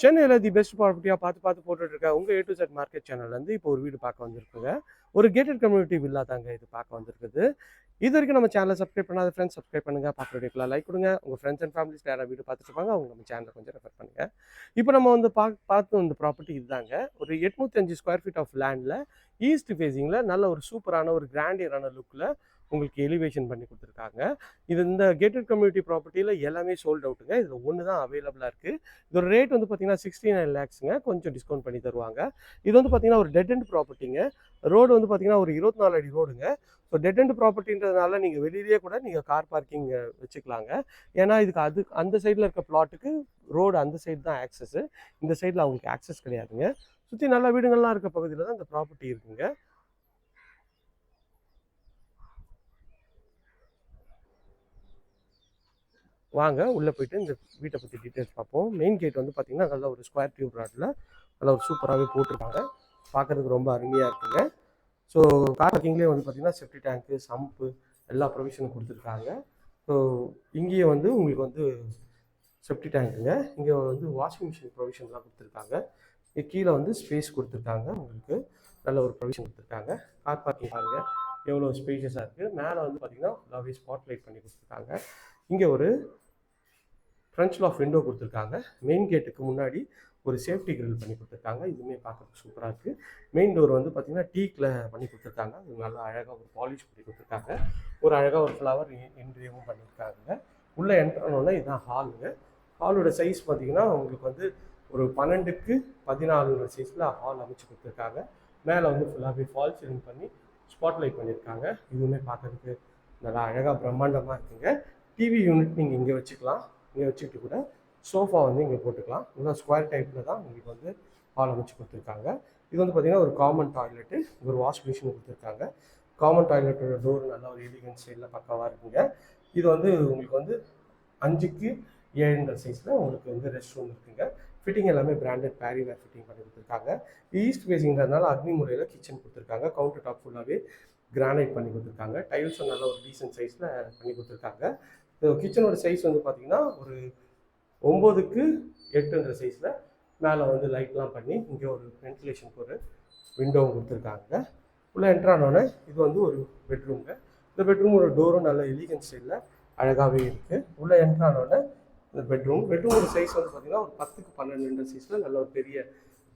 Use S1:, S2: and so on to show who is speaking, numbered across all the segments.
S1: சென்னையில் the best ப்ராப்பர்ட்டியாக பார்த்து பார்த்து போட்டுட்ருக்க உங்கள் ஏ டு செட் மார்க்கெட் சேனல்லேருந்து இப்போ ஒரு வீடு பார்க்க வந்திருக்குங்க. ஒரு கேட்டட் கம்யூனிட்டி வில்லா தாங்க இது பார்க்க வந்திருக்குது. இது வரைக்கும் நம்ம சேனலை சப்ஸ்கிரைப் பண்ணாத ஃப்ரெண்ட்ஸ் சப்ஸ்கிரைப் பண்ணுங்கள் பார்க்குற லைக் கொடுங்க. உங்கள் ஃப்ரெண்ட்ஸ் அண்ட் ஃபேமிலிஸ் யாராவது வீடு பார்த்துருப்பாங்க அவங்க நம்ம சேனலை கொஞ்சம் ரெஃபர் பண்ணுங்க. இப்போ நம்ம வந்து பா பார்த்து இந்த ப்ராப்பர்ட்டி இதுதாங்க. ஒரு எட்நூத்தஞ்சு ஸ்கொயர் ஃபீட் ஆஃப் லேண்டில் ஈஸ்ட் ஃபேஸிங்கில் நல்ல ஒரு சூப்பரான ஒரு கிராண்டியரான லுக்கில் உங்களுக்கு எலிவேஷன் பண்ணி கொடுத்துருக்காங்க. இது இந்த கேட்டட் கம்யூனிட்டி ப்ராப்பர்ட்டியில் எல்லாமே சோல்ட் அவுட்டுங்க இதில் ஒன்று தான் அவைலபிளாக இருக்குது இதோட ரேட் வந்து பார்த்தீங்கன்னா சிக்ஸ்டி நைன் லேக்ஸுங்க கொஞ்சம் டிஸ்கவுண்ட் பண்ணி தருவாங்க. இது வந்து பார்த்தீங்கன்னா ஒரு டெட் அண்ட் ப்ராப்பர்ட்டிங்க ரோடு வந்து பார்த்தீங்கன்னா ஒரு இருபத்தி நாலு அடி ரோடுங்க ஸோ டெட் அண்ட் ப்ராப்பர்ட்டின்றதுனால நீங்கள் வெளியிலேயே கூட நீங்கள் கார் பார்க்கிங் வச்சுக்கலாங்க. ஏன்னா இதுக்கு அது அந்த சைடில் இருக்க பிளாட்டுக்கு ரோடு அந்த சைடு தான் ஆக்சஸ்ஸு இந்த சைடில் அவங்களுக்கு ஆக்சஸ் கிடையாதுங்க. சுற்றி நல்ல வீடுங்கள்லாம் இருக்க பகுதியில் தான் இந்த ப்ராப்பர்ட்டி இருக்குங்க. வாங்க உள்ளே போயிட்டு இந்த வீட்டை பற்றி டீட்டெயில்ஸ் பார்ப்போம். மெயின் கேட் வந்து பார்த்திங்கன்னா நல்ல ஒரு ஸ்கொயர் டியூப் ராட்டில் நல்ல ஒரு சூப்பராகவே போட்டிருக்காங்க. பார்க்குறதுக்கு ரொம்ப அருமையாக இருக்குங்க. ஸோ கார் பார்க்கிங்லேயே வந்து பார்த்தீங்கன்னா செப்டி டேங்க்கு சம்பு எல்லா ப்ரொவிஷனும் கொடுத்துருக்காங்க. ஸோ இங்கேயே வந்து உங்களுக்கு வந்து செப்டி டேங்க்குங்க இங்கே வந்து வாஷிங் மிஷின் ப்ரொவிஷன்லாம் கொடுத்துருக்காங்க. கீழே வந்து ஸ்பேஸ் கொடுத்துருக்காங்க. உங்களுக்கு நல்ல ஒரு ப்ரொவிஷன் கொடுத்துருக்காங்க. கார் பார்க்கிங் பாருங்கள் எவ்வளோ ஸ்பேஷியஸாக இருக்குது மேலே வந்து பார்த்தீங்கன்னா ஃபுல்லாகவே ஸ்பாட் லைட் பண்ணி கொடுத்துருக்காங்க. இங்கே ஒரு ஃப்ரண்ட் ஆஃப் விண்டோ கொடுத்துருக்காங்க. மெயின் கேட்டுக்கு முன்னாடி ஒரு சேஃப்டி கிரில் பண்ணி கொடுத்துருக்காங்க. இதுவுமே பார்க்கறதுக்கு சூப்பராக இருக்குது மெயின் டோர் வந்து பார்த்திங்கன்னா டீக்கில் பண்ணி கொடுத்துருக்காங்க. அது நல்லா அழகாக ஒரு பாலிஷ் பண்ணி கொடுத்துருக்காங்க. ஒரு அழகாக ஒரு ஃப்ளவர் இன்ட்ரியும் பண்ணியிருக்காங்க உள்ளே என்ட்ரானோன்னா இதுதான் ஹாலுங்க ஹாலோட சைஸ் பார்த்தீங்கன்னா உங்களுக்கு வந்து ஒரு பன்னெண்டுக்கு பதினாலு சைஸில் ஹால் அமைச்சு கொடுத்துருக்காங்க. மேலே வந்து ஃபுல்லாகவே ஃபால் சீலிங் பண்ணி ஸ்பாட் லைட் பண்ணியிருக்காங்க. இதுவுமே பார்க்கறதுக்கு நல்லா அழகாக பிரம்மாண்டமாக இருக்குங்க. டிவி யூனிட் நீங்கள் இங்கே வச்சுக்கலாம். இங்கே வச்சுக்கிட்டு கூட சோஃபா வந்து இங்கே போட்டுக்கலாம். இதெல்லாம் ஸ்கொயர் டைப்பில் தான் உங்களுக்கு வந்து ஹால் அமைச்சு கொடுத்துருக்காங்க. இது வந்து பார்த்திங்கன்னா ஒரு காமன் டாய்லெட்டு ஒரு வாஷ் மிஷின் கொடுத்துருக்காங்க. காமன் டாய்லெட்டோட டோர் நல்ல ஒரு எலிகன்ட் சைடில் பக்காவாக இருக்குங்க. இது வந்து உங்களுக்கு வந்து அஞ்சுக்கு ஏழுன்ற சைஸில் உங்களுக்கு வந்து ரெஸ்ட் ரூம் இருக்குங்க. ஃபிட்டிங் எல்லாமே பிராண்டட் பேரிவேர் ஃபிட்டிங் பண்ணி கொடுத்துருக்காங்க. ஈஸ்ட் ஃபேஸிங்கிறதுனால அக்னி முறையில் கிச்சன் கொடுத்துருக்காங்க. கவுண்டர் டாப் ஃபுல்லாகவே கிரானைட் பண்ணி கொடுத்துருக்காங்க. டைல்ஸும் நல்ல ஒரு டீசென்ட் சைஸில் பண்ணி கொடுத்துருக்காங்க. கிச்சனோட சைஸ் வந்து பார்த்திங்கன்னா ஒரு ஒம்போதுக்கு எட்டுன்ற சைஸில் மேலே வந்து லைட்லாம் பண்ணி இங்கே ஒரு வென்டிலேஷனுக்கு ஒரு விண்டோவும் கொடுத்துருக்காங்க. உள்ளே என்ட்ரானோடனே இது வந்து ஒரு பெட்ரூம்ங்க இந்த பெட்ரூமோட டோரும் நல்ல எலிகன் ஸ்டைலில் அழகாகவே இருக்குது உள்ளே என்ட்ரானோடனே இந்த பெட்ரூம் பெட்ரூமோட சைஸ் வந்து பார்த்திங்கன்னா ஒரு பத்துக்கு பன்னெண்டு சைஸில் நல்ல ஒரு பெரிய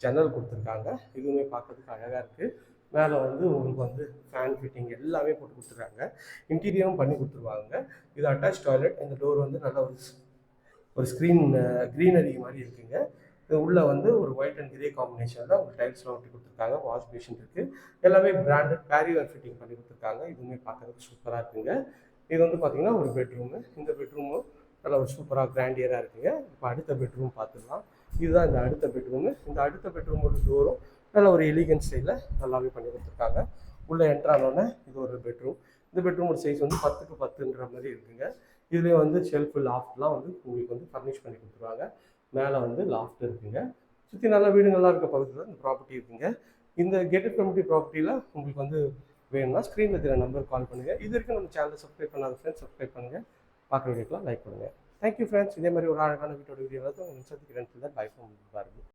S1: ஜன்னல் கொடுத்துருக்காங்க. இதுவுமே பார்க்கறதுக்கு அழகாக இருக்குது மேலே வந்து உங்களுக்கு வந்து ஃபேன் ஃபிட்டிங் எல்லாமே போட்டு கொடுத்துருக்காங்க. இன்டீரியரும் பண்ணி கொடுத்துருவாங்க. இது அட்டாச் டாய்லெட் இந்த டோர் வந்து நல்ல ஒரு ஒரு ஸ்க்ரீன் க்ரீனரி மாதிரி இருக்குங்க. இது உள்ளே வந்து ஒரு ஒயிட் அண்ட் கிரே காம்பினேஷனில் ஒரு டைல்ஸ்லாம் ஒட்டி கொடுத்துருக்காங்க. வாஷ் பேஷன் இருக்குது எல்லாமே பிராண்டட் பேரியர் ஃபிட்டிங் பண்ணி கொடுத்துருக்காங்க. இதுவுமே பார்க்கறதுக்கு சூப்பராக இருக்குங்க. இது வந்து பார்த்திங்கன்னா ஒரு பெட்ரூமு இந்த பெட்ரூமும் நல்ல ஒரு சூப்பராக கிராண்டியராக இருக்குங்க. இப்போ அடுத்த பெட்ரூம் பார்த்துக்கலாம் இதுதான் இந்த அடுத்த பெட்ரூமு இந்த அடுத்த பெட்ரூமோட டோரும் நல்ல ஒரு எலிகன்ட் ஸ்டைலில் நல்லாவே பண்ணி கொடுத்துருக்காங்க. உள்ளே என்ட்ரானோடனே இது ஒரு பெட்ரூம் இந்த பெட்ரூமோட சைஸ் வந்து பத்துக்கு பத்துன்ற மாதிரி இருக்குங்க. இதுலேயே வந்து ஷெல்ஃபு லாஃப்ட்லாம் வந்து உங்களுக்கு வந்து ஃபர்னிஷ் பண்ணி கொடுத்துருவாங்க. மேலே வந்து லாஃப்ட் இருக்குங்க. சுற்றி நல்ல வீடுங்கள்லாம் இருக்க பகுதியில் இந்த ப்ராப்பர்ட்டி இருக்குங்க. இந்த கேட்டட் கமிட்டி ப்ராப்பர்ட்டியில் உங்களுக்கு வந்து வேணும்னா ஸ்க்ரீனில் தெரிய நம்பர் கால் பண்ணுங்கள் இது வரைக்கும் நம்ம சேனலை சப்ஸ்கிரைப் பண்ணாத ஃப்ரெண்ட்ஸ் சப்ஸ்கிரைப் பண்ணுங்கள் பார்க்குற வீடியோக்கெலாம் லைக் பண்ணுங்கள் தேங்க்யூ ஃப்ரெண்ட்ஸ் இதே மாதிரி ஒரு அழகான வீட்டோட வீடியோ வந்து உங்களுக்கு சந்திக்கிறேன். பை ஃப்ரம் பாருங்கள்